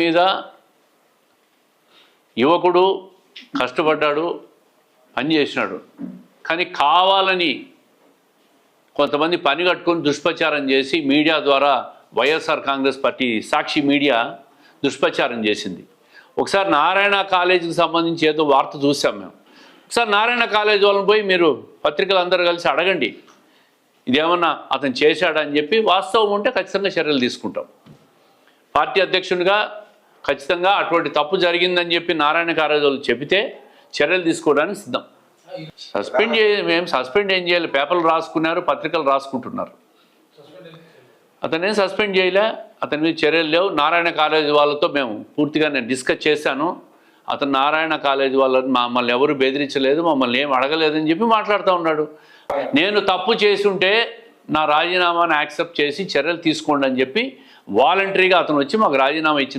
మీద యువకుడు కష్టపడ్డాడు పని చేసినాడు. కానీ కావాలని కొంతమంది పని కట్టుకొని దుష్ప్రచారం చేసి మీడియా ద్వారా వైఎస్ఆర్ కాంగ్రెస్ పార్టీ సాక్షి మీడియా దుష్ప్రచారం చేసింది. ఒకసారి నారాయణ కాలేజీకి సంబంధించి ఏదో వార్త చూసాం మేము. ఒకసారి నారాయణ కాలేజ్ వాళ్ళని పోయి మీరు పత్రికలు అందరూ కలిసి అడగండి. ఇదేమన్నా అతను చేశాడని చెప్పి వాస్తవం ఉంటే ఖచ్చితంగా చర్యలు తీసుకుంటాం. పార్టీ అధ్యక్షునిగా ఖచ్చితంగా అటువంటి తప్పు జరిగిందని చెప్పి నారాయణ కాలేజ్ వాళ్ళు చెబితే చర్యలు తీసుకోవడానికి సిద్ధం. సస్పెండ్ చే మేము సస్పెండ్ ఏం చేయాలి? పేపర్లు రాసుకున్నారు పత్రికలు రాసుకుంటున్నారు. అతనేం సస్పెండ్ చేయలే? అతని మీద చర్యలు లేవు. నారాయణ కాలేజీ వాళ్ళతో మేము పూర్తిగా నేను డిస్కస్ చేశాను. అతను నారాయణ కాలేజీ వాళ్ళని మమ్మల్ని ఎవరు బెదిరించలేదు మమ్మల్ని ఏం అడగలేదని చెప్పి మాట్లాడుతూ ఉన్నాడు. నేను తప్పు చేసి ఉంటే నా రాజీనామాను యాక్సెప్ట్ చేసి చర్యలు తీసుకోండి అని చెప్పి వాలంటరీగా అతను వచ్చి మాకు రాజీనామా ఇచ్చింది.